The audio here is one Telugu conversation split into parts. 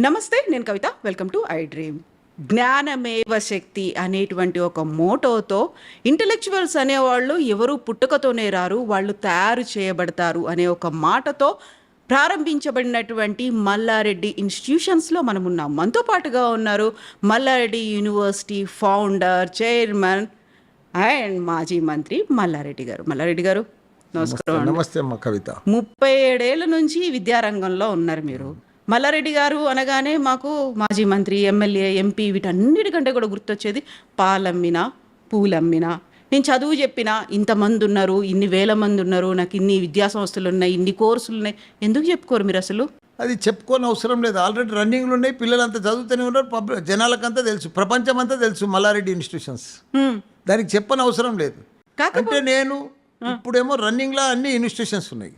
నమస్తే నేను Kavitha. Welcome to I dream జ్ఞానమేవ శక్తి అనేటువంటి ఒక మోటోతో ఇంటలెక్చువల్స్ అనేవాళ్ళు ఎవరు పుట్టుకతోనే రారు వాళ్ళు తయారు చేయబడతారు అనే ఒక మాటతో ప్రారంభించబడినటువంటి మల్లారెడ్డి ఇన్స్టిట్యూషన్స్లో మనం ఉన్నాం మనతో పాటుగా ఉన్నారు Mallareddy university founder chairman and మాజీ మంత్రి మల్లారెడ్డి గారు. మల్లారెడ్డి గారు నమస్కారం. నమస్తే కవిత. ముప్పై ఏడేళ్ళ నుంచి విద్యారంగంలో ఉన్నారు మీరు. మల్లారెడ్డి గారు అనగానే మాకు మాజీ మంత్రి ఎమ్మెల్యే ఎంపీ వీటన్నిటికంటే కూడా గుర్తొచ్చేది పాలమ్మిన పూలమ్మిన. నేను చదువు చెప్పిన ఇంతమంది ఉన్నారు ఇన్ని వేల మంది ఉన్నారు నాకు ఇన్ని విద్యా సంస్థలు ఉన్నాయి ఇన్ని కోర్సులు ఉన్నాయి. ఎందుకు చెప్పుకోరు మీరు అసలు? అది చెప్పుకోని అవసరం లేదు. ఆల్రెడీ రన్నింగ్లు ఉన్నాయి పిల్లలంతా చదువుతూనే ఉన్నారు పబ్లిక్ జనాలకంతా తెలుసు ప్రపంచం అంతా తెలుసు మల్లారెడ్డి ఇన్స్టిట్యూషన్స్. దానికి చెప్పని అవసరం లేదు. కాకపోతే- అంటే నేను ఇప్పుడేమో రన్నింగ్లో అన్ని ఇన్స్టిట్యూషన్స్ ఉన్నాయి.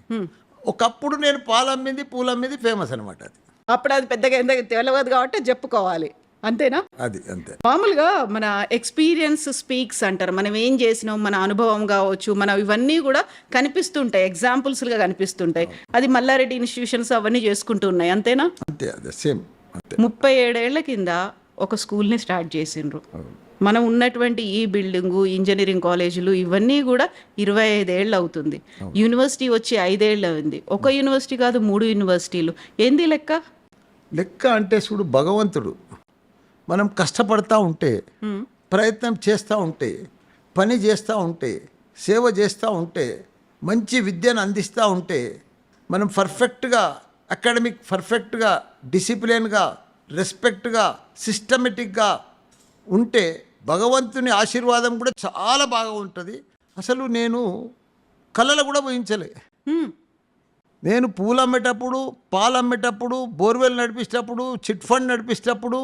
ఒకప్పుడు నేను పాలమ్మింది పూలమ్మింది ఫేమస్ అనమాట అది. అప్పుడు అది పెద్దగా ఎందుకు తెలియదు కాబట్టి చెప్పుకోవాలి. అంతేనా? అది అంతే. మామూలుగా మన ఎక్స్పీరియన్స్ స్పీక్స్ అంటారు. మనం ఏం చేసినాం మన అనుభవం కావచ్చు మన ఇవన్నీ కూడా కనిపిస్తుంటాయి ఎగ్జాంపుల్స్గా కనిపిస్తుంటాయి. అది మల్లారెడ్డి ఇన్స్టిట్యూషన్స్ అవన్నీ చేసుకుంటూ ఉన్నాయి అంతేనా? అంతే అదే సేమ్ ముప్పై ఏడేళ్ళ కింద ఒక స్కూల్ని స్టార్ట్ చేసిండ్రు. మనం ఉన్నటువంటి ఈ బిల్డింగు ఇంజనీరింగ్ కాలేజీలు ఇవన్నీ కూడా ఇరవై ఐదేళ్ళు అవుతుంది. యూనివర్సిటీ వచ్చి ఐదేళ్ళు అయింది. ఒక యూనివర్సిటీ కాదు మూడు యూనివర్సిటీలు. ఏంది లెక్క? లెక్క అంటే చూడు భగవంతుడు. మనం కష్టపడతా ఉంటే ప్రయత్నం చేస్తూ ఉంటే పని చేస్తూ ఉంటే సేవ చేస్తూ ఉంటే మంచి విద్యను అందిస్తూ ఉంటే మనం పర్ఫెక్ట్గా అకాడమిక్ పర్ఫెక్ట్గా డిసిప్లిన్గా రెస్పెక్ట్గా సిస్టమేటిక్గా ఉంటే భగవంతుని ఆశీర్వాదం కూడా చాలా బాగా ఉంటుంది. అసలు నేను కళలు కూడా ఊహించలే. నేను పూలు అమ్మేటప్పుడు పాలు అమ్మేటప్పుడు బోర్వెల్ నడిపించేటప్పుడు చిట్ ఫండ్ నడిపించేటప్పుడు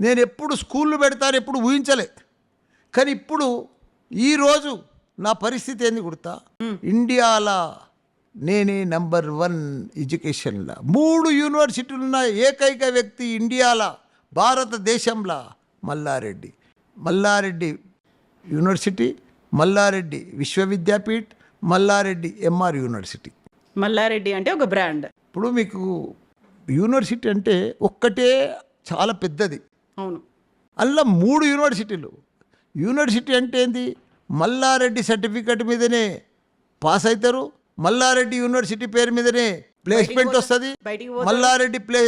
నేను ఎప్పుడు స్కూళ్ళు పెడతాను ఎప్పుడు ఊహించలే. కానీ ఇప్పుడు ఈరోజు నా పరిస్థితి ఏంది గుర్తా? ఇండియాలో నేనే నంబర్ వన్ ఎడ్యుకేషన్లో. మూడు యూనివర్సిటీలు ఉన్న ఏకైక వ్యక్తి ఇండియాలో భారతదేశంలో Mallareddy. Mallareddy university Mallareddy Vishwavidyapeeth Mallareddy MR university. Mallareddy అంటే ఒక బ్రాండ్. ఇప్పుడు మీకు యూనివర్సిటీ అంటే ఒక్కటే చాలా పెద్దది. అవును. అందులో మూడు యూనివర్సిటీలు. యూనివర్సిటీ అంటే ఏంది? మల్లారెడ్డి సర్టిఫికెట్ మీదనే పాస్ అవుతారు మల్లారెడ్డి యూనివర్సిటీ పేరు మీదనే ప్లేస్మెంట్ వస్తుంది. మల్లారెడ్డి ప్లే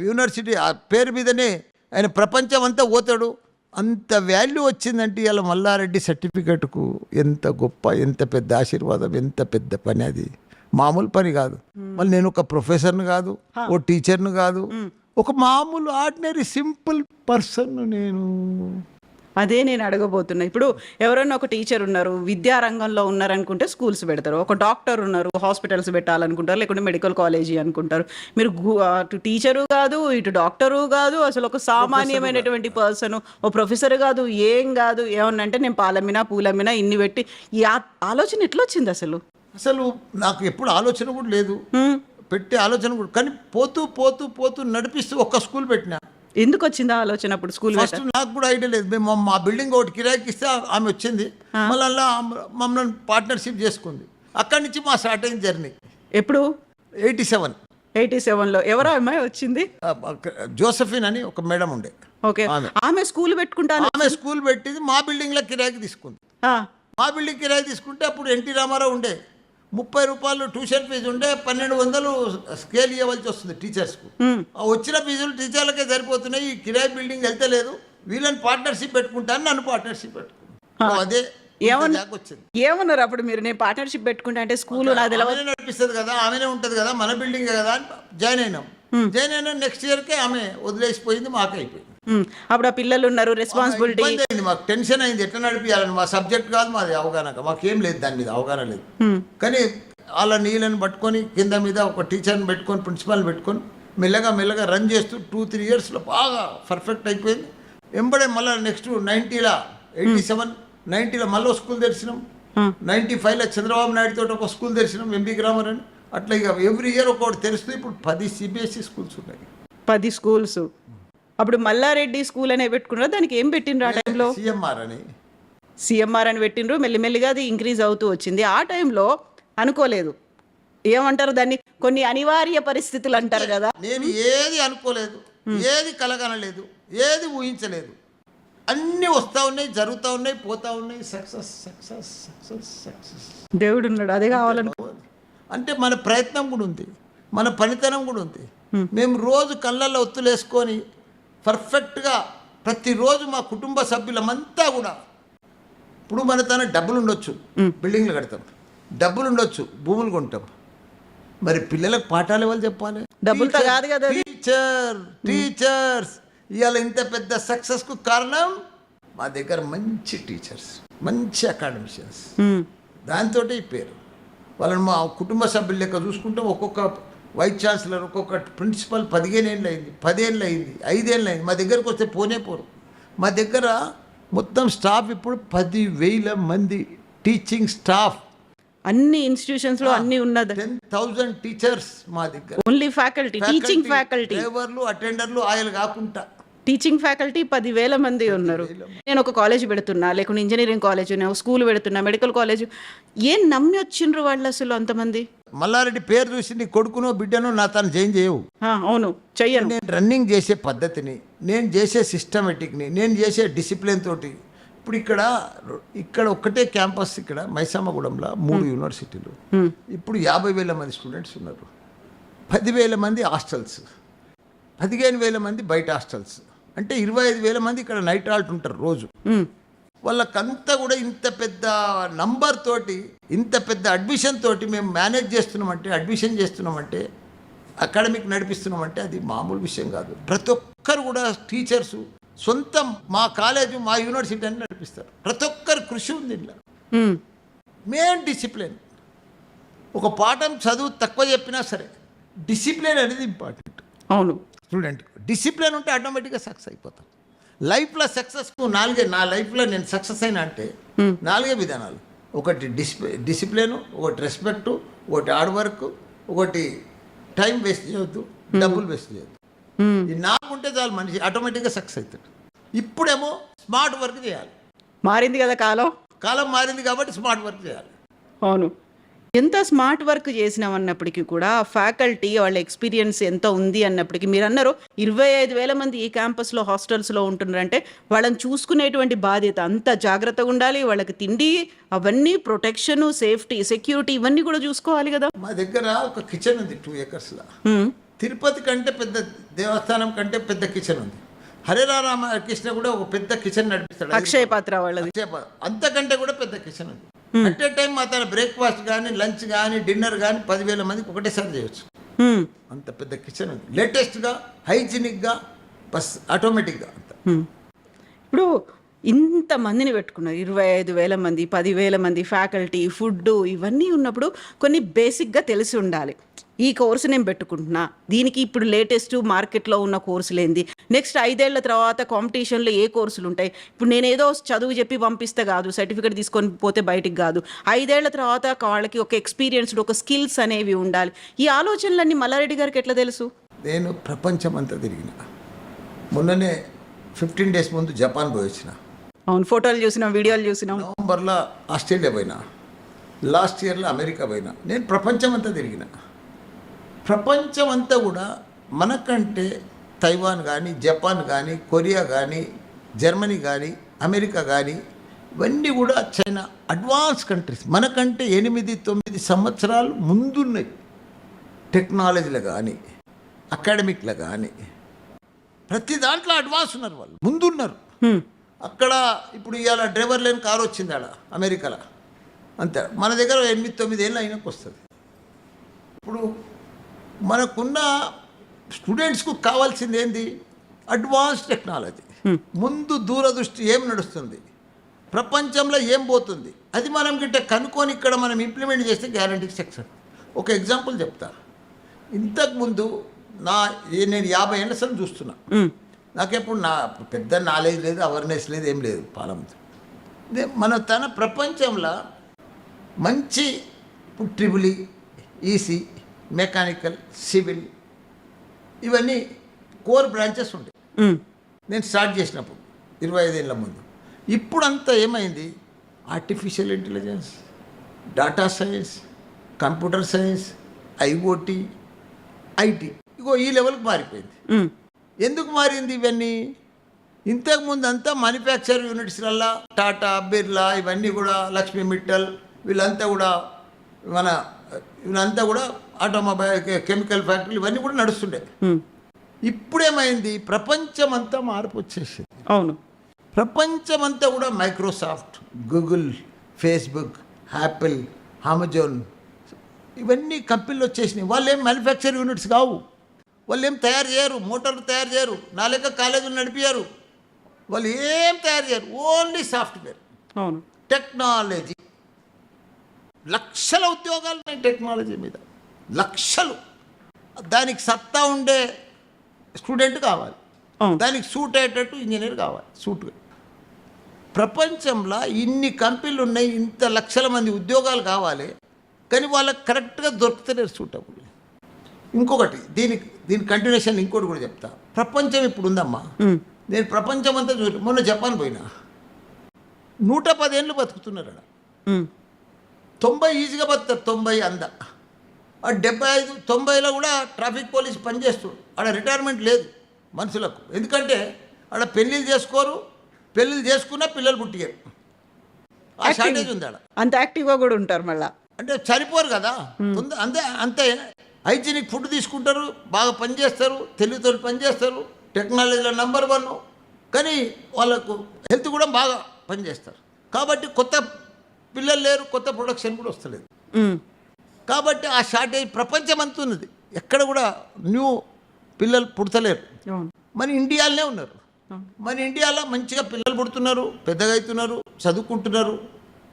యూనివర్సిటీ ఆ పేరు మీదనే ఆయన ప్రపంచం అంతా పోతాడు. అంత వాల్యూ వచ్చిందంటే ఇలా మల్లారెడ్డి సర్టిఫికెట్కు ఎంత గొప్ప ఎంత పెద్ద ఆశీర్వాదం ఎంత పెద్ద పని అది. మామూలు పని కాదు. మళ్ళీ నేను ఒక ప్రొఫెసర్ని కాదు ఓ టీచర్ని కాదు. ఒక మామూలు ఆర్డినరీ సింపుల్ పర్సన్ నేను అదే నేను అడగబోతున్నా. ఇప్పుడు ఎవరైనా ఒక టీచర్ ఉన్నారు విద్యా రంగంలో ఉన్నారనుకుంటే స్కూల్స్ పెడతారు. ఒక డాక్టర్ ఉన్నారు హాస్పిటల్స్ పెట్టాలనుకుంటారు లేకుంటే మెడికల్ కాలేజీ అనుకుంటారు. మీరు అటు టీచరు కాదు ఇటు డాక్టరు కాదు అసలు ఒక సామాన్యమైనటువంటి పర్సన్ ఓ ప్రొఫెసర్ కాదు ఏం కాదు ఏమన్నంటే నేను పాలమ్మినా పూలమ్మినా ఇన్ని పెట్టి ఈ ఆలోచన ఎట్లా వచ్చింది అసలు? అసలు నాకు ఎప్పుడు ఆలోచన కూడా లేదు. పెట్టే ఆలోచన కూడా కానీ పోతూ పోతూ పోతూ నడిపిస్తూ ఒక్క స్కూల్ పెట్టినా. ఎందుకు వచ్చింది ఆలోచన అప్పుడు స్కూల్ ఫస్ట్ నాకు కూడా ఐడియా లేదు. మేము మా- బిల్డింగ్ ఒకటి కిరాయికి ఇస్తే ఆమె వచ్చింది. మళ్ళీ మమ్మల్ని పార్ట్నర్షిప్ చేసుకుంది. అక్కడి నుంచి మా స్టార్ట్ అయింది జర్నీ ఎప్పుడు? ఎయిటీ సెవెన్ ఎయిటీ సెవెన్లో ఎవరో అమ్మాయి వచ్చింది? జోసఫిన్ అని ఒక మేడం ఉండే. ఓకే. ఆమె. స్కూల్ పెట్టుకుంటాను. ఆమె స్కూల్ పెట్టింది మా బిల్డింగ్లో కిరాయికి తీసుకుంది. మా బిల్డింగ్ కిరాయి తీసుకుంటే అప్పుడు ఎన్టీ రామారావు ఉండే. ముప్పై రూపాయలు ట్యూషన్ ఫీజు ఉండే పన్నెండు వందలు స్కేల్ ఇవ్వవలసి వస్తుంది టీచర్స్కు వచ్చిన ఫీజులు టీచర్లకే సరిపోతున్నాయి. ఈ కిరాయి బిల్డింగ్ వెళ్తలేదు వీళ్ళని పార్ట్నర్షిప్ పెట్టుకుంటాను నన్ను పార్ట్నర్షిప్ పెట్టుకున్నాను అదే ఏమన్నారు అప్పుడు మీరు? నేను పార్ట్నర్షిప్ పెట్టుకుంటా అంటే స్కూల్ నడిపిస్తుంది కదా ఆమెనే ఉంటుంది కదా మన బిల్డింగ్ కదా అని జాయిన్ అయినాం. జాయిన్ అయినా నెక్స్ట్ ఇయర్కే ఆమె వదిలేసిపోయింది మాకు అయిపోయింది అప్పుడు ఆ పిల్లలు ఉన్నారు రెస్పాన్సిబిలిటీ మాకు టెన్షన్ అయింది. ఎట్లా నడిపించాలని మా సబ్జెక్ట్ కాదు మాది అవగాహన. మాకేం లేదు దాని మీద అవగాహన లేదు. కానీ వాళ్ళ నీళ్ళని పట్టుకొని కింద మీద ఒక టీచర్ని పెట్టుకొని ప్రిన్సిపాల్ని పెట్టుకొని మెల్లగా మెల్లగా రన్ చేస్తూ టూ త్రీ ఇయర్స్లో బాగా పర్ఫెక్ట్ అయిపోయింది. ఎంబడే మళ్ళీ నెక్స్ట్ నైంటీలో ఎయిటీ సెవెన్ నైంటీలో మళ్ళీ స్కూల్ తెరిచినాం. నైంటీ ఫైవ్లో చంద్రబాబు నాయుడు తోటి ఒక స్కూల్ తెరిచినాం ఎంబీ గ్రామర్ అని. అట్లా ఇక ఎవ్రీ ఇయర్ ఒకటి తెరుస్తూ ఇప్పుడు పది సిబిఎస్ఈ స్కూల్స్ ఉన్నాయి. పది స్కూల్స్ అప్పుడు మల్లారెడ్డి స్కూల్ అనే పెట్టుకున్నారు? దానికి ఏం పెట్టిండ్రు ఆ టైంలో? సిఎంఆర్ అని. సిఎంఆర్ అని పెట్టిండ్రు. మెల్లిమెల్లిగా అది ఇంక్రీజ్ అవుతూ వచ్చింది. ఆ టైంలో అనుకోలేదు. ఏమంటారు దాన్ని? కొన్ని అనివార్య పరిస్థితులు అంటారు కదా. నేను ఏది అనుకోలేదు. ఏది కలగనలేదు. ఏది ఊహించలేదు. అన్నీ వస్తూ ఉన్నాయి జరుగుతూ ఉన్నాయి పోతా ఉన్నాయి. Success success success success. దేవుడు ఉన్నాడు అదే కావాలను అంటే మన ప్రయత్నం కూడా ఉంది. మన పనితనం కూడా ఉంది. మేము రోజు కళ్ళల్లో ఒత్తులేసుకొని పర్ఫెక్ట్గా ప్రతిరోజు మా కుటుంబ సభ్యులమంతా కూడా ఇప్పుడు మన తన డబ్బులు ఉండొచ్చు బిల్డింగ్లు కడతాం. డబ్బులు ఉండొచ్చు భూములు కొంటాం. మరి పిల్లలకు పాఠాలు ఎవరు చెప్పాలి? డబ్బులతో కాదు కదా అది. టీచర్ టీచర్స్ ఇవాళ ఇంత పెద్ద సక్సెస్కు కారణం మా దగ్గర మంచి టీచర్స్ మంచి అకాడమిషియన్స్ దాంతో ఈ పేరు. వాళ్ళని మా కుటుంబ సభ్యుల లెక్క చూసుకుంటే ఒక్కొక్క వైస్ ఛాన్సలర్ ఒక్కొక్క ప్రిన్సిపల్ పదిహేను ఏళ్ళు అయింది పదేళ్ళు అయింది ఐదేళ్ళు అయింది మా దగ్గరకు వస్తే పోనే పోరు. మా దగ్గర మొత్తం స్టాఫ్ ఇప్పుడు పది వేల మంది టీచింగ్ స్టాఫ్. అన్ని ఇన్స్టిట్యూషన్స్లో అన్ని ఉన్నది. టెన్ థౌజండ్ టీచర్స్ మా దగ్గర. Only faculty teaching faculty. డ్రైవర్లు అటెండర్లు ఆయన కాకుండా. టీచింగ్ ఫ్యాకల్టీ పదివేల మంది ఉన్నారు. నేను ఒక కాలేజ్ పెడుతున్నా లేకుంటే ఇంజనీరింగ్ కాలేజ్ నేను స్కూల్ పెడుతున్నా మెడికల్ కాలేజ్. ఏం నమ్మి వచ్చిండ్రు వాళ్ళు అసలు అంతమంది? మల్లారెడ్డి పేరు చూసి నీ కొడుకునో బిడ్డనో నా తను చేంజ్ చేయవు. అవును చెయ్యను. నేను రన్నింగ్ చేసే పద్ధతిని నేను చేసే సిస్టమేటిక్ని నేను చేసే డిసిప్లిన్ తోటి ఇప్పుడు ఇక్కడ ఇక్కడ ఒక్కటే క్యాంపస్ ఇక్కడ మైసామగూడెంలో మూడు యూనివర్సిటీలు ఇప్పుడు యాభై వేల మంది స్టూడెంట్స్ ఉన్నారు. పదివేల మంది హాస్టల్స్ పదిహేను వేల మంది బయట హాస్టల్స్ అంటే ఇరవై ఐదు వేల మంది ఇక్కడ నైట్ ఆల్ట్ ఉంటారు రోజు. వాళ్ళకంతా కూడా ఇంత పెద్ద నంబర్ తోటి ఇంత పెద్ద అడ్మిషన్ తోటి మేము మేనేజ్ చేస్తున్నామంటే అడ్మిషన్ చేస్తున్నామంటే అకాడమిక్ నడిపిస్తున్నామంటే అది మామూలు విషయం కాదు. ప్రతి ఒక్కరు కూడా టీచర్స్ సొంతం మా కాలేజు మా యూనివర్సిటీ అని నడిపిస్తారు. ప్రతి ఒక్కరి కృషి ఉంది ఉమ్, మెయిన్ డిసిప్లిన్ ఒక పాఠం చదువు తక్కువ చెప్పినా సరే డిసిప్లిన్ అనేది ఇంపార్టెంట్ అవును. స్టూడెంట్ డిసిప్లిన్ ఉంటే ఆటోమేటిక్గా సక్సెస్ అయిపోతాం. లైఫ్లో సక్సెస్కు నాలుగే నా లైఫ్లో నేను సక్సెస్ అయినా అంటే నాలుగే విధానాలు. ఒకటి డిసిప్లి డిసిప్లిన్ ఒకటి రెస్పెక్ట్ ఒకటి హార్డ్ వర్క్ ఒకటి టైం వేస్ట్ చేయొద్దు డబ్బులు వేస్ట్ చేయొద్దు. ఉమ్, ఇది నాకుంటే చాలు మనిషి ఆటోమేటిక్గా సక్సెస్ అవుతాడు. ఇప్పుడేమో స్మార్ట్ వర్క్ చేయాలి. మారింది కదా కాలం? కాలం మారింది కాబట్టి స్మార్ట్ వర్క్ చేయాలి. అవును. ఎంత స్మార్ట్ వర్క్ చేసినాం అన్నప్పటికీ కూడా ఫ్యాకల్టీ వాళ్ళ ఎక్స్పీరియన్స్ ఎంత ఉంది అన్నప్పటికీ మీరు అన్నారు ఇరవై ఐదు వేల మంది ఈ క్యాంపస్లో హాస్టల్స్లో ఉంటున్నారంటే వాళ్ళని చూసుకునేటువంటి బాధ్యత అంత జాగ్రత్తగా ఉండాలి వాళ్ళకి తిండి అవన్నీ ప్రొటెక్షన్ సేఫ్టీ సెక్యూరిటీ ఇవన్నీ కూడా చూసుకోవాలి కదా. మా దగ్గర ఒక కిచెన్ ఉంది టూ ఏకర్స్లో. తిరుపతి కంటే పెద్ద దేవస్థానం కంటే పెద్ద కిచెన్ ఉంది. హరిరా రామకృష్ణ కూడా ఒక పెద్ద కిచెన్ నడిపిస్తాడు. అక్షయ పాత్ర వాళ్ళది అంతకంటే కూడా పెద్ద కిచెన్ ఉంది. అట్ ఏ టైం మా తన బ్రేక్ఫాస్ట్ కానీ లంచ్ కానీ డిన్నర్ కానీ పదివేల మందికి ఒకటేసారి చేయొచ్చు. ఉమ్, అంత పెద్ద కిచెన్ ఉంది. లేటెస్ట్గా హైజీనిక్గా బస్ ఆటోమేటిక్గా అంత. హ్మ్. ఇప్పుడు ఇంతమందిని పెట్టుకున్నారు. ఇరవై ఐదు వేల మంది పదివేల మంది ఫ్యాకల్టీ ఫుడ్ ఇవన్నీ ఉన్నప్పుడు కొన్ని బేసిక్గా తెలిసి ఉండాలి. ఈ కోర్సు నేను పెట్టుకుంటున్నా. దీనికి ఇప్పుడు లేటెస్ట్ మార్కెట్లో ఉన్న కోర్సులు ఏంది? నెక్స్ట్ ఐదేళ్ళ తర్వాత కాంపిటీషన్లో ఏ కోర్సులు ఉంటాయి? ఇప్పుడు నేను ఏదో చదువు చెప్పి పంపిస్తే కాదు సర్టిఫికేట్ తీసుకొని పోతే బయటికి కాదు. ఐదేళ్ళ తర్వాత వాళ్ళకి ఒక ఎక్స్పీరియన్స్డ్ ఒక స్కిల్స్ అనేవి ఉండాలి. ఈ ఆలోచనలన్నీ మల్లారెడ్డి గారికి ఎట్లా తెలుసు? నేను ప్రపంచం అంతా తిరిగిన. మొన్ననే ఫిఫ్టీన్ డేస్ ముందు జపాన్ పోయి వచ్చిన. అవును ఫోటోలు చూసినాం వీడియోలు చూసినాం. నవంబర్లో ఆస్ట్రేలియా పోయినా. లాస్ట్ ఇయర్లో అమెరికా పోయినా. నేను ప్రపంచం అంతా తిరిగిన. ప్రపంచం అంతా కూడా మనకంటే తైవాన్ కానీ జపాన్ కానీ కొరియా కానీ జర్మనీ కానీ అమెరికా కానీ ఇవన్నీ కూడా చైనా అడ్వాన్స్ కంట్రీస్. మనకంటే ఎనిమిది తొమ్మిది సంవత్సరాలు ముందున్నాయి. టెక్నాలజీలో కానీ అకాడమిక్లో కానీ ప్రతి దాంట్లో అడ్వాన్స్ ఉన్నారు వాళ్ళు. ముందున్నారు. అక్కడ ఇప్పుడు ఇవాళ డ్రైవర్ లేని కారు వచ్చింది ఆడ అమెరికాలో. అంతే. మన దగ్గర ఎనిమిది తొమ్మిది ఏళ్ళు అయినాక వస్తుంది. ఇప్పుడు మనకున్న స్టూడెంట్స్కు కావాల్సింది ఏంది అడ్వాన్స్ టెక్నాలజీ ముందు దూరదృష్టి ఏం నడుస్తుంది? ప్రపంచంలో ఏం పోతుంది? అది మనం గిట్ట కనుక్కొని ఇక్కడ మనం ఇంప్లిమెంట్ చేస్తే గ్యారంటీ సక్సెస్ ఒక ఎగ్జాంపుల్ చెప్తా. ఇంతకుముందు నా నేను యాభై ఏళ్ళ సార్ చూస్తున్నా. నాకెప్పుడు నా పెద్ద నాలెడ్జ్ లేదు అవేర్నెస్ లేదు ఏం లేదు పాలం ఇదే మన తన ప్రపంచంలో మంచి ట్రిబుల్ ఈసీ మెకానికల్ సివిల్ ఇవన్నీ కోర్ బ్రాంచెస్ ఉంటాయి. నేను స్టార్ట్ చేసినప్పుడు ఇరవై ఐదేళ్ళ ముందు. ఇప్పుడంతా ఏమైంది? Artificial intelligence data science computer science IoT IT ఇగో ఈ లెవెల్కి మారిపోయింది. ఎందుకు మారింది ఇవన్నీ? ఇంతకుముందు అంతా మ్యానుఫ్యాక్చర్ యూనిట్స్లల్లా టాటా బిర్లా ఇవన్నీ కూడా లక్ష్మీ మిట్టల్ వీళ్ళంతా కూడా మన వీళ్ళంతా కూడా ఆటోమొబైల్ కెమికల్ ఫ్యాక్టరీలు ఇవన్నీ కూడా నడుస్తుండే. ఇప్పుడేమైంది? ప్రపంచం అంతా మార్పు వచ్చేసింది. అవును. ప్రపంచమంతా కూడా Microsoft Google Facebook Apple Amazon ఇవన్నీ కంపెనీలు వచ్చేసినాయి. వాళ్ళు ఏం మ్యానుఫ్యాక్చర్ యూనిట్స్ కావు. వాళ్ళు ఏం తయారు చేయరు. మోటార్లు తయారు చేయరు. నా లెక్క కాలేజీలు నడిపారు వాళ్ళు ఏం తయారు చేయరు. Only software. అవును. టెక్నాలజీ. లక్షల ఉద్యోగాలు ఉన్నాయి టెక్నాలజీ మీద. లక్షలు. దానికి సత్తా ఉండే స్టూడెంట్ కావాలి. దానికి సూట్ అయ్యేటట్టు ఇంజనీర్ కావాలి సూట్ ప్రపంచంలో ఇన్ని కంపెనీలు ఉన్నాయి ఇంత లక్షల మంది ఉద్యోగాలు కావాలి కానీ వాళ్ళకి కరెక్ట్గా దొరుకుతలేరు సూటబుల్ ఇంకొకటి దీనికి దీని కంటిన్యూషన్ ఇంకోటి కూడా చెప్తా. ప్రపంచం ఇప్పుడు ఉందమ్మా. నేను ప్రపంచం అంతా చూ మొన్న జపాన్ పోయినా. నూట పదేళ్ళు బతుకుతున్నారు హ్మ్. తొంభై ఈజీగా బతుకుతారు తొంభై అంద. డెబ్బై ఐదు తొంభైలో కూడా ట్రాఫిక్ పోలీస్ పనిచేస్తారు ఆడ రిటైర్మెంట్ లేదు మనుషులకు. ఎందుకంటే ఆడ పెళ్ళిళ్ళు చేసుకోరు పెళ్ళిళ్ళు చేసుకున్నా పిల్లలు పుట్టిగారు ఆ షార్టేజ్ ఉంది ఆడ. అంత యాక్టివ్గా కూడా ఉంటారు మళ్ళా? అంటే చనిపోరు కదా? తొంద- అంతే అంతే. హైజీనిక్ ఫుడ్ తీసుకుంటారు బాగా పనిచేస్తారు తెలివితో పనిచేస్తారు టెక్నాలజీలో నంబర్ వన్. కానీ వాళ్ళకు హెల్త్ కూడా బాగా పనిచేస్తారు. కాబట్టి కొత్త పిల్లలు లేరు కొత్త ప్రొడక్షన్ కూడా వస్తలేదు. హ్మ్. కాబట్టి ఆ షార్టేజ్ ప్రపంచం అంతా ఉన్నది. ఎక్కడ కూడా న్యూ పిల్లలు పుడతలేరు. మన ఇండియాలోనే ఉన్నారు. మన ఇండియాలో మంచిగా పిల్లలు పుడుతున్నారు పెద్దగా అవుతున్నారు చదువుకుంటున్నారు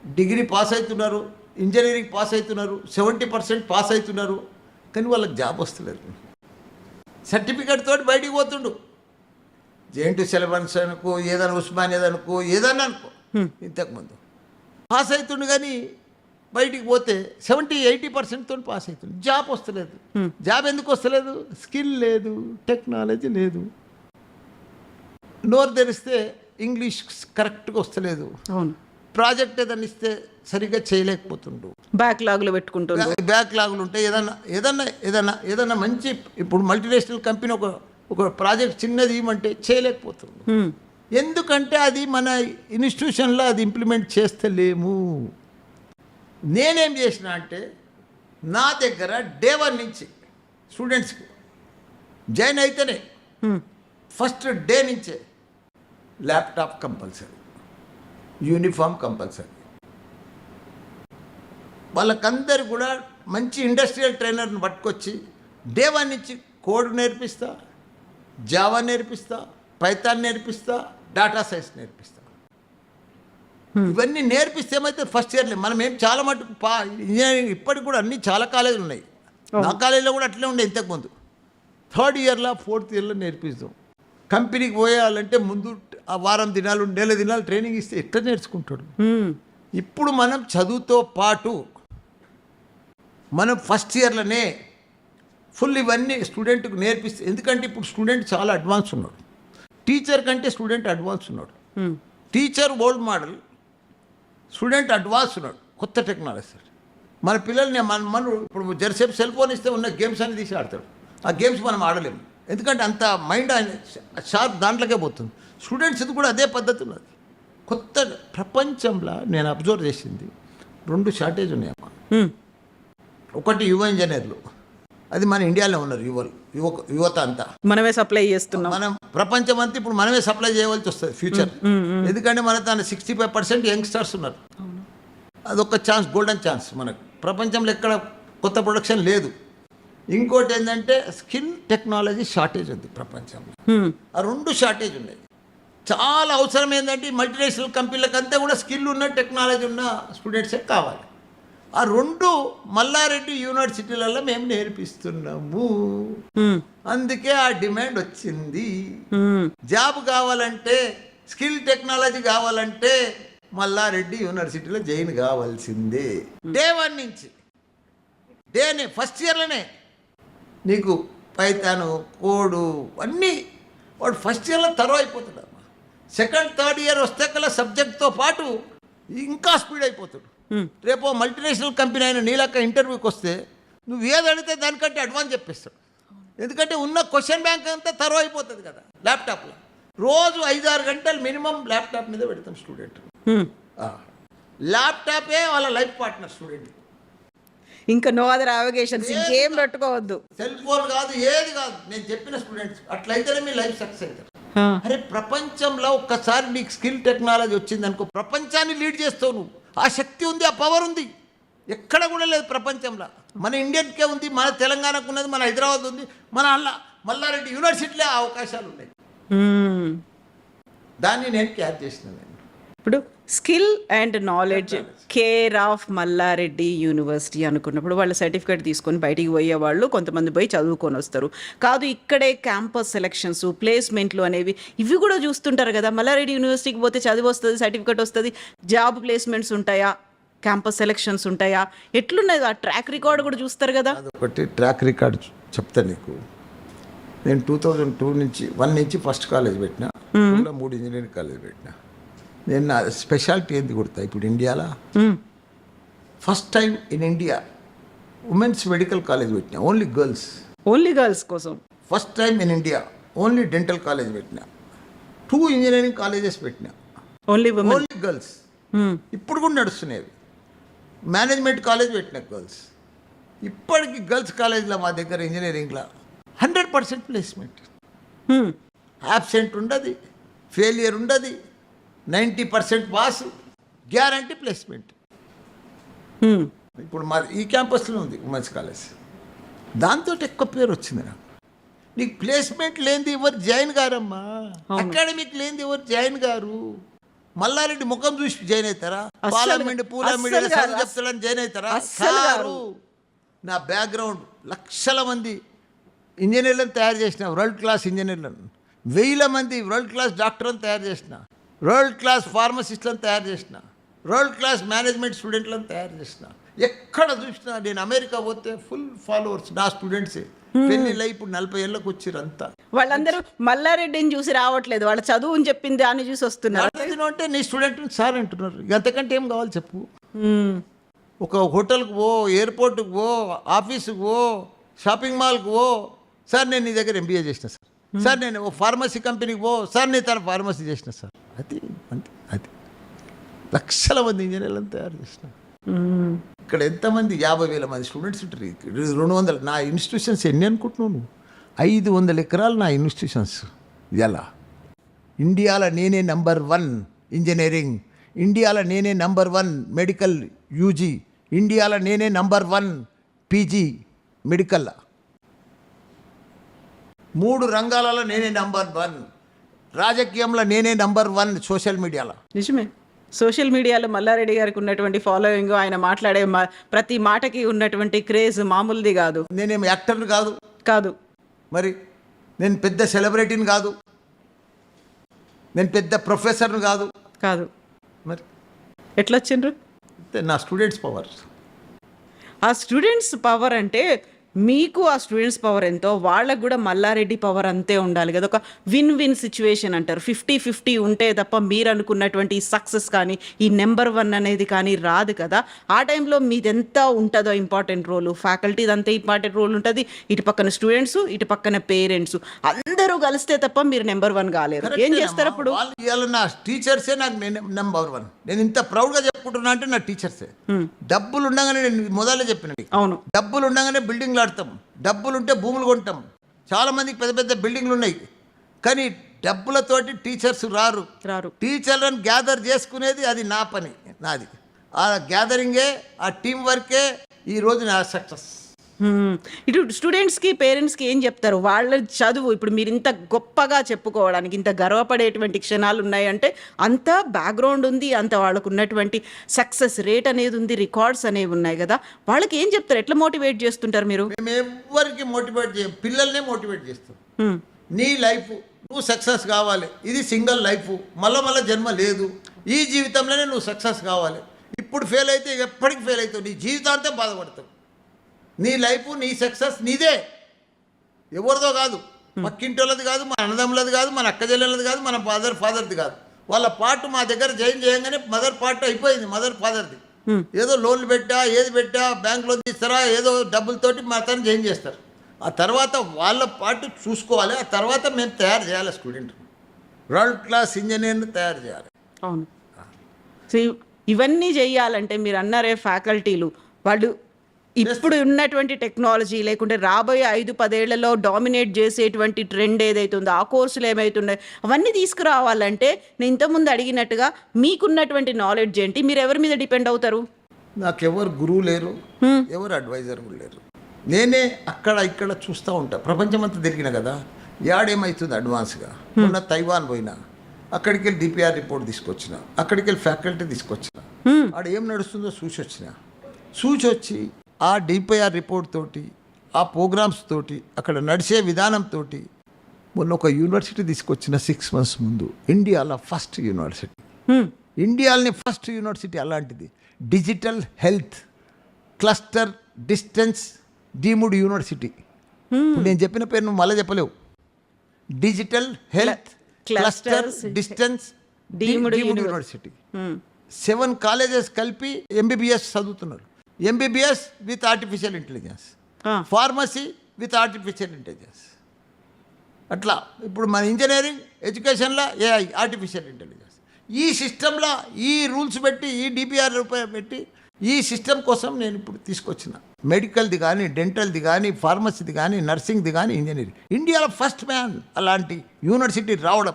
డిగ్రీ పాస్ అవుతున్నారు ఇంజనీరింగ్ పాస్ అవుతున్నారు సెవెంటీ పర్సెంట్ పాస్ అవుతున్నారు. కానీ వాళ్ళకి జాబ్ వస్తలేదు. సర్టిఫికేట్ తోటి బయటికి పోతుండు. జేఎన్టీ సిలబస్ అనుకో ఏదైనా ఉస్మానియా అనుకో ఏదన్నా అనుకో. ఇంతకుముందు పాస్ అవుతుండు కానీ బయటికి పోతే సెవెంటీ ఎయిటీ పర్సెంట్ తోటి పాస్ అవుతుంది. జాబ్ వస్తలేదు. జాబ్ ఎందుకు వస్తలేదు? స్కిల్ లేదు టెక్నాలజీ లేదు. నోరు తెరిస్తే ఇంగ్లీష్ కరెక్ట్గా వస్తలేదు. అవును. ప్రాజెక్ట్ ఏదైనా ఇస్తే సరిగ్గా చేయలేకపోతుండు. బ్యాక్లాగ్లు పెట్టుకుంటున్నారు బ్యాక్ లాగులు ఉంటాయి ఏదన్నా ఏదన్నా ఏదన్నా ఏదన్నా మంచి ఇప్పుడు మల్టీనేషనల్ కంపెనీ ఒక ఒక ప్రాజెక్ట్ చిన్నది ఇవ్వమంటే చేయలేకపోతుండు. ఎందుకంటే అది మన ఇన్స్టిట్యూషన్లో అది ఇంప్లిమెంట్ చేస్తలేము. నేనేం చేసిన అంటే నా దగ్గర డే వన్ నుంచి స్టూడెంట్స్కి జాయిన్ అయితేనే. ఫస్ట్ డే నుంచే ల్యాప్టాప్ కంపల్సరీ యూనిఫామ్ కంపల్సరీ వాళ్ళకందరు కూడా మంచి ఇండస్ట్రియల్ ట్రైనర్ని పట్టుకొచ్చి డే వన్ నుంచి కోడ్ నేర్పిస్తా జావా నేర్పిస్తా పైథాన్ నేర్పిస్తా డాటా సైన్స్ నేర్పిస్తా ఇవన్నీ నేర్పిస్తే ఏమైతే ఫస్ట్ ఇయర్లే మనం ఏం చాలా మటుకు పా ఇంజనీరింగ్ ఇప్పటికి కూడా అన్ని చాలా కాలేజీలు ఉన్నాయి. నా కాలేజీలో కూడా అట్లే ఉండే ఇంతకుముందు. థర్డ్ ఇయర్లో ఫోర్త్ ఇయర్లో నేర్పిస్తాం కంపెనీకి పోయాలంటే ముందు ఆ వారం దినాలు నెల దినాలు ట్రైనింగ్ ఇస్తే ఎట్లా నేర్చుకుంటాడు? హ్మ్. ఇప్పుడు మనం చదువుతో పాటు మనం ఫస్ట్ ఇయర్లోనే ఫుల్ ఇవన్నీ స్టూడెంట్కి నేర్పిస్తే ఎందుకంటే ఇప్పుడు స్టూడెంట్ చాలా అడ్వాన్స్ ఉన్నాడు. టీచర్ కంటే స్టూడెంట్ అడ్వాన్స్ ఉన్నాడు. Teacher old model student advance ఉన్నాడు కొత్త టెక్నాలజీ మన పిల్లల్ని మన మన ఇప్పుడు జరసేపు సెల్ ఫోన్ ఇస్తే ఉన్న గేమ్స్ అని తీసి ఆడతాడు ఆ గేమ్స్ మనం ఆడలేము. ఎందుకంటే అంత మైండ్ ఆయన షార్ప్ దాంట్లోకే పోతుంది. స్టూడెంట్స్ కూడా అదే పద్ధతి ఉన్నది. కొత్త ప్రపంచంలో నేను అబ్జర్వ్ చేసింది రెండు షార్టేజ్ ఉన్నాయమ్మా. ఒకటి యువ ఇంజనీర్లు. అది మన ఇండియాలో ఉన్నారు యువలు యువక యువత అంతా. మనమే సప్లై చేస్తున్నాం. మనం ప్రపంచం అంతా ఇప్పుడు మనమే సప్లై చేయవలసి వస్తుంది ఫ్యూచర్. ఎందుకంటే మన తన సిక్స్టీ ఫైవ్ పర్సెంట్ యంగ్స్టర్స్ ఉన్నారు. అదొక ఛాన్స్ గోల్డెన్ ఛాన్స్ మనకు. ప్రపంచంలో ఎక్కడ కొత్త ప్రొడక్షన్ లేదు. ఇంకోటి ఏంటంటే స్కిల్ టెక్నాలజీ షార్టేజ్ ఉంది ప్రపంచంలో. ఆ రెండు షార్టేజ్ ఉన్నాయి. చాలా అవసరం ఏంటంటే మల్టీనేషనల్ కంపెనీలకు అంతా కూడా స్కిల్ ఉన్న టెక్నాలజీ ఉన్న స్టూడెంట్సే కావాలి. ఆ రెండు మల్లారెడ్డి యూనివర్సిటీలలో మేము నేర్పిస్తున్నాము. అందుకే ఆ డిమాండ్ వచ్చింది. జాబ్ కావాలంటే స్కిల్ టెక్నాలజీ కావాలంటే మల్లారెడ్డి యూనివర్సిటీలో జాయిన్ కావాల్సిందే. డే వన్ నుంచి. డేనే ఫస్ట్ ఇయర్లోనే నీకు పైతాను కోడు అన్నీ వాడు ఫస్ట్ ఇయర్లో తరవ అయిపోతాడు సెకండ్ థర్డ్ ఇయర్ వస్తే కల్లా సబ్జెక్ట్తో పాటు ఇంకా స్పీడ్ అయిపోతాడు. రేపు మల్టీనేషనల్ కంపెనీ అయిన నీలక్క ఇంటర్వ్యూకి వస్తే నువ్వు ఏది అడిగితే దానికంటే అడ్వాన్స్ చెప్పేస్తాడు. ఎందుకంటే ఉన్న క్వశ్చన్ బ్యాంక్ అంతా తరువు అయిపోతుంది కదా ల్యాప్టాప్లో రోజు ఐదారు గంటలు మినిమం ల్యాప్టాప్ మీద పెడతాం స్టూడెంట్. ల్యాప్టాపే వాళ్ళ లైఫ్ పార్ట్నర్ స్టూడెంట్ ఇంకా నో అదర్ అవగేషన్స్ ఇంకేం పెట్టుకోవద్దు. సెల్ ఫోన్ కాదు ఏది కాదు. నేను చెప్పిన స్టూడెంట్స్ అట్లయితేనే మీ లైఫ్ సక్సెస్ అవుతారు అరే ప్రపంచంలో ఒక్కసారి నీకు స్కిల్ టెక్నాలజీ వచ్చింది అనుకో ప్రపంచాన్ని లీడ్ చేస్తావు నువ్వు. ఆ శక్తి ఉంది ఆ పవర్ ఉంది. ఎక్కడ కూడా లేదు ప్రపంచంలో. మన ఇండియన్కే ఉంది మన తెలంగాణకు ఉన్నది మన హైదరాబాద్ ఉంది మన అల్లా మల్లారెడ్డి యూనివర్సిటీలో అవకాశాలు ఉన్నాయి. దాన్ని నేను క్యాచ్ చేసిన ఇప్పుడు skill and knowledge care of Mallareddy university అనుకున్నప్పుడు వాళ్ళ సర్టిఫికేట్ తీసుకొని బయటికి పోయే వాళ్ళు కొంతమంది పోయి చదువుకొని వస్తారు. కాదు ఇక్కడే క్యాంపస్ సెలక్షన్స్ ప్లేస్మెంట్లు అనేవి ఇవి కూడా చూస్తుంటారు కదా. మల్లారెడ్డి యూనివర్సిటీకి పోతే చదివి వస్తుంది సర్టిఫికేట్ వస్తుంది జాబ్ ప్లేస్మెంట్స్ ఉంటాయా? క్యాంపస్ సెలక్షన్స్ ఉంటాయా? ఎట్లున్నది? ఆ ట్రాక్ రికార్డ్ కూడా చూస్తారు కదా. అదొకటి ట్రాక్ రికార్డ్ చెప్తా నీకు. నేను టూ థౌజండ్ టూ నుంచి వన్ నుంచి ఫస్ట్ కాలేజ్ పెట్టిన మూడు ఇంజనీరింగ్ కాలేజ్ పెట్టిన. నేను నా స్పెషాలిటీ ఏంది కొడతా ఇప్పుడు ఇండియాలో. First time in India women's medical college పెట్టిన. ఓన్లీ గర్ల్స్ ఓన్లీ గర్ల్స్ కోసం. First time in India only dental college పెట్టిన. టూ ఇంజనీరింగ్ కాలేజెస్ పెట్టిన. ఓన్లీ ఓన్లీ గర్ల్స్ ఇప్పుడు కూడా నడుస్తున్నాయి మేనేజ్మెంట్ కాలేజ్ పెట్టిన గర్ల్స్ ఇప్పటికి గర్ల్స్ కాలేజ్లో మా దగ్గర ఇంజనీరింగ్లో హండ్రెడ్ పర్సెంట్ ప్లేస్మెంట్ యాబ్సెంట్ ఉండదు. ఫెయిలియర్ ఉండదు. Ninety percent pass guarantee placement. ఇప్పుడు మా ఈ క్యాంపస్లో ఉంది ఉమెన్స్ కాలేజ్. దాంతో ఎక్కువ పేరు వచ్చింది నాకు. నీకు ప్లేస్మెంట్ లేనిది ఎవరు జాయిన్ గారమ్మా? అకాడమిక్ లేనిది ఎవరు జాయిన్ గారు? మల్లారెడ్డి ముఖం చూసి జాయిన్ అవుతారా? అస్సలు- పాలమెంట్. చెప్తాడని జాయిన్ అవుతారా. కారు. నా బ్యాక్గ్రౌండ్ లక్షల మంది ఇంజనీర్లను తయారు చేసిన వరల్డ్ క్లాస్ ఇంజనీర్లను. వేల మంది వరల్డ్ క్లాస్ డాక్టర్లను తయారు చేసిన. వరల్డ్ క్లాస్ ఫార్మసిస్ట్లను తయారు చేసిన వరల్డ్ క్లాస్ మేనేజ్మెంట్ స్టూడెంట్లను తయారు చేసిన. ఎక్కడ చూసినా నేను అమెరికా పోతే ఫుల్ ఫాలోవర్స్ నా స్టూడెంట్సే పెళ్ళిళ్ళు ఇప్పుడు నలభై ఏళ్ళకి అంతా వాళ్ళందరూ మల్లారెడ్డిని చూసి రావట్లేదు. వాళ్ళ చదువు అని చెప్పింది దాన్ని చూసి వస్తున్నారు. అంటే నీ స్టూడెంట్ సార్ అంటున్నారు. ఇక అంతకంటే ఏం కావాలి చెప్పు. మ్మ్. ఒక హోటల్కి పో ఎయిర్పోర్ట్కి పో ఆఫీస్కి పో షాపింగ్ మాల్కి పో. సార్ నేను నీ దగ్గర ఎంబీఏ చేసిన సార్. సార్ నేను ఓ ఫార్మసీ కంపెనీకి పో సార్ నేను తన ఫార్మసీ చేసిన సార్. అది అంతే అది. లక్షల మంది ఇంజనీర్లను తయారు చేసిన. ఇక్కడ ఎంతమంది? యాభై వేల మంది స్టూడెంట్స్ ఉంటారు. రెండు వందల నా ఇన్స్టిట్యూషన్స్ ఎన్ని అనుకుంటున్నావు నువ్వు? ఐదు వందల ఎకరాలు నా ఇన్స్టిట్యూషన్స్. ఎలా ఇండియాలో నేనే నంబర్ వన్ ఇంజనీరింగ్. ఇండియాలో నేనే నంబర్ వన్ మెడికల్ యూజీ. ఇండియాలో నేనే నంబర్ వన్ పీజీ మెడికల్. మూడు రంగాలలో నేనే నంబర్ వన్. రాజకీయంలో నేనే నంబర్ వన్ సోషల్ మీడియాలో. నిజమే. సోషల్ మీడియాలో మల్లారెడ్డి గారికి ఉన్నటువంటి ఫాలోయింగ్ ఆయన మాట్లాడే ప్రతి మాటకి ఉన్నటువంటి క్రేజ్ మామూలుది కాదు. నేనేం యాక్టర్ని కాదు. కాదు. మరి నేను పెద్ద సెలబ్రిటీని కాదు. నేను పెద్ద ప్రొఫెసర్ని కాదు. కాదు. మరి? ఎట్లా వచ్చిండ్రు నా స్టూడెంట్స్ పవర్ ఆ స్టూడెంట్స్ పవర్ అంటే మీకు ఆ స్టూడెంట్స్ పవర్ ఎంతో వాళ్ళకు కూడా మల్లారెడ్డి పవర్ అంతే ఉండాలి కదా. ఒక విన్ విన్ సిచ్యువేషన్ అంటారు. ఫిఫ్టీ ఫిఫ్టీ ఉంటే తప్ప మీరు అనుకున్నటువంటి సక్సెస్ కానీ ఈ నెంబర్ వన్ అనేది కానీ రాదు కదా. ఆ టైంలో మీది ఎంత ఉంటుందో ఇంపార్టెంట్ రోల్ ఫ్యాకల్టీది అంతే ఇంపార్టెంట్ రోల్ ఉంటుంది. ఇటు పక్కన స్టూడెంట్స్ ఇటు పక్కన పేరెంట్స్ అందరూ కలిస్తే తప్ప మీరు నెంబర్ వన్ కాలేరు. ఏం చేస్తారు అప్పుడు? నా టీచర్సే నాకు నెంబర్ వన్ నేను ఇంత ప్రౌడ్గా చెప్పుకుంటున్నా అంటే నా టీచర్సే డబ్బులు ఉండగానే నేను మొదలే చెప్పిన నీకు. అవును. డబ్బులు ఉండగానే బిల్డింగ్లు ఆడతాం డబ్బులు ఉంటే భూములు కొంటాం. చాలా మందికి పెద్ద పెద్ద బిల్డింగ్లు ఉన్నాయి కానీ డబ్బులతోటి టీచర్స్ రారు. రారు. టీచర్లను గ్యాదర్ చేసుకునేది అది నా పని నాది. ఆ గ్యాదరింగే ఆ టీం వర్కే ఈరోజు నా సక్సెస్. హ్మ్. ఇటు స్టూడెంట్స్కి పేరెంట్స్కి ఏం చెప్తారు? వాళ్ళ చదువు ఇప్పుడు మీరు ఇంత గొప్పగా చెప్పుకోవడానికి ఇంత గర్వపడేటువంటి క్షణాలు ఉన్నాయంటే అంత బ్యాక్గ్రౌండ్ ఉంది అంత వాళ్ళకు ఉన్నటువంటి సక్సెస్ రేట్ అనేది ఉంది రికార్డ్స్ అనేవి ఉన్నాయి కదా. వాళ్ళకి ఏం చెప్తారు? ఎట్లా మోటివేట్ చేస్తుంటారు మీరు? మేము ఎవరికి మోటివేట్ చేయం పిల్లల్నే మోటివేట్ చేస్తాం. హ్మ్. నీ లైఫ్ నువ్వు సక్సెస్ కావాలి. ఇది సింగిల్ లైఫ్ మళ్ళా మళ్ళీ జన్మ లేదు. ఈ జీవితంలోనే నువ్వు సక్సెస్ కావాలి. ఇప్పుడు ఫెయిల్ అయితే ఎప్పటికి ఫెయిల్ అవుతావు? నీ జీవితాంతం బాధపడతావు. నీ లైఫ్ నీ సక్సెస్ నీదే. ఎవరిదో కాదు. పక్కింటోళ్ళది కాదు మన అన్నదమ్ములది కాదు మన అక్క చెల్లెలది కాదు మన ఫాదర్ ఫాదర్ది కాదు. వాళ్ళ పార్ట్ మా దగ్గర జాయిన్ చేయంగానే మదర్ పార్ట్ అయిపోయింది మదర్ ఫాదర్ది ఏదో లోన్లు పెట్టా ఏది పెట్టా బ్యాంక్ లోన్ తీస్తారా ఏదో డబ్బులతోటి మా అతను జాయిన్ చేస్తారు. ఆ తర్వాత వాళ్ళ పాటు చూసుకోవాలి ఆ తర్వాత మేము తయారు చేయాలి స్టూడెంట్ వరల్డ్ క్లాస్ ఇంజనీర్ని తయారు చేయాలి. అవును. సో ఇవ్- ఇవన్నీ చేయాలంటే మీరు అన్నారే ఫ్యాకల్టీలు వాళ్ళు ఇప్పుడు ఉన్నటువంటి టెక్నాలజీ లేకుంటే రాబోయే ఐదు పదేళ్ళలో డామినేట్ చేసేటువంటి ట్రెండ్ ఏదైతే ఉందో ఆ కోర్సులు ఏమైతున్నాయి అవన్నీ తీసుకురావాలంటే నేను ఇంతకుముందు అడిగినట్టుగా మీకున్నటువంటి నాలెడ్జ్ ఏంటి? మీరు ఎవరి మీద డిపెండ్ అవుతారు? నాకెవరు గురువు లేరు ఎవరు అడ్వైజర్ లేరు. నేనే అక్కడ ఇక్కడ చూస్తూ ఉంటా. ప్రపంచమంతా తిరిగిన కదా యాడేమవుతుంది అడ్వాన్స్గా మొన్న తైవాన్ పోయినా అక్కడికి వెళ్ళి డిపిఆర్ రిపోర్ట్ తీసుకొచ్చిన అక్కడికి వెళ్ళి ఫ్యాకల్టీ తీసుకొచ్చిన ఆడ ఏం నడుస్తుందో చూసి వచ్చిన చూసి వచ్చి ఆ డిపిఆర్ రిపోర్ట్ తోటి ఆ ప్రోగ్రామ్స్ తోటి అక్కడ నడిచే విధానం తోటి మొన్న ఒక యూనివర్సిటీ తీసుకొచ్చిన సిక్స్ మంత్స్ ముందు ఇండియాలో ఫస్ట్ యూనివర్సిటీ. ఇండియాలోని ఫస్ట్ యూనివర్సిటీ అలాంటిది digital health cluster distance deemed university నేను చెప్పిన పేరు నువ్వు మళ్ళీ చెప్పలేవు digital health cluster distance deemed. University. Seven colleges కలిపి ఎంబీబీఎస్ చదువుతున్నారు MBBS with artificial intelligence. Pharmacy with artificial intelligence అట్లా. ఇప్పుడు మన ఇంజనీరింగ్ ఎడ్యుకేషన్లో ఏఐ ఆర్టిఫిషియల్ ఇంటెలిజెన్స్ ఈ సిస్టంలో ఈ రూల్స్ పెట్టి ఈ డిపిఆర్ పెట్టి ఈ సిస్టమ్ కోసం నేను ఇప్పుడు తీసుకొచ్చిన. మెడికల్ది కానీ డెంటల్ది కానీ ఫార్మసీది కానీ నర్సింగ్ది కానీ ఇంజనీరింగ్ ఇండియాలో ఫస్ట్ మ్యాన్ అలాంటి యూనివర్సిటీ రావడం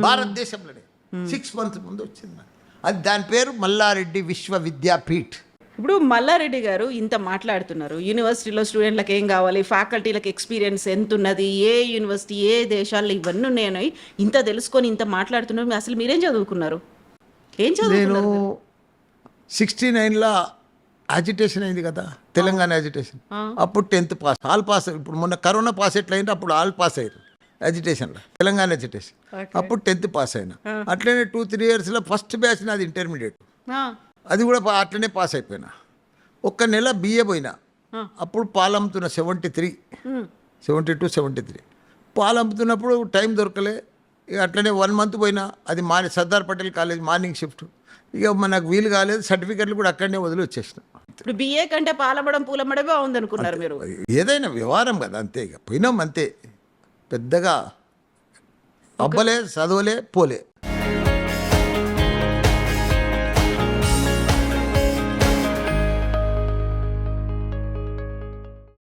భారతదేశంలోనే. సిక్స్ మంత్స్ ముందు వచ్చింది. అది దాని పేరు మల్లారెడ్డి విశ్వవిద్యాపీఠ్. ఇప్పుడు మల్లారెడ్డి గారు ఇంత మాట్లాడుతున్నారు. యూనివర్సిటీలో స్టూడెంట్లకు ఏం కావాలి? ఫ్యాకల్టీలకు ఎక్స్పీరియన్స్ ఎంత ఉన్నది ఏ యూనివర్సిటీ ఏ దేశాల్లో ఇవన్నీ ఉన్నాయని ఇంత తెలుసుకొని ఇంత మాట్లాడుతున్నారు. అసలు మీరేం చదువుకున్నారు? ఏం చదువుకున్నారు మీరు? సిక్స్టీ నైన్లో అజిటేషన్ అయింది కదా తెలంగాణ అజిటేషన్ అప్పుడు టెన్త్ పాస్ ఆల్ పాస్ ఇప్పుడు మొన్న కరోనా పాస్ ఎట్లయింది అప్పుడు ఆల్ పాస్ అయ్యారు అజిటేషన్లో తెలంగాణ అజిటేషన్ అప్పుడు టెన్త్ పాస్ అయినా. అట్లనే టూ త్రీ ఇయర్స్లో ఫస్ట్ బ్యాచ్ నాది ఇంటర్మీడియట్ అది కూడా అట్లనే పాస్ అయిపోయినా. ఒక్క నెల బిఏ పోయినా. అప్పుడు పాలు అమ్ముతున్నా seventy three seventy two seventy three పాలు అమ్ముతున్నప్పుడు టైం దొరకలే. ఇక అట్లనే వన్ మంత్ పోయినా. అది మా Sardar Patel college morning shift. ఇక మనకు వీలు కాలేదు. సర్టిఫికెట్లు కూడా అక్కడనే వదిలి వచ్చేసిన. ఇప్పుడు బిఏ కంటే పాలమ్మడం పూలమ్మడమే బాగుంది అనుకున్నారు మీరు. ఏదైనా వ్యవహారం కదా అంతే ఇక. పోయినాం అంతే. పెద్దగా. అబ్బలే చదవలే పోలే.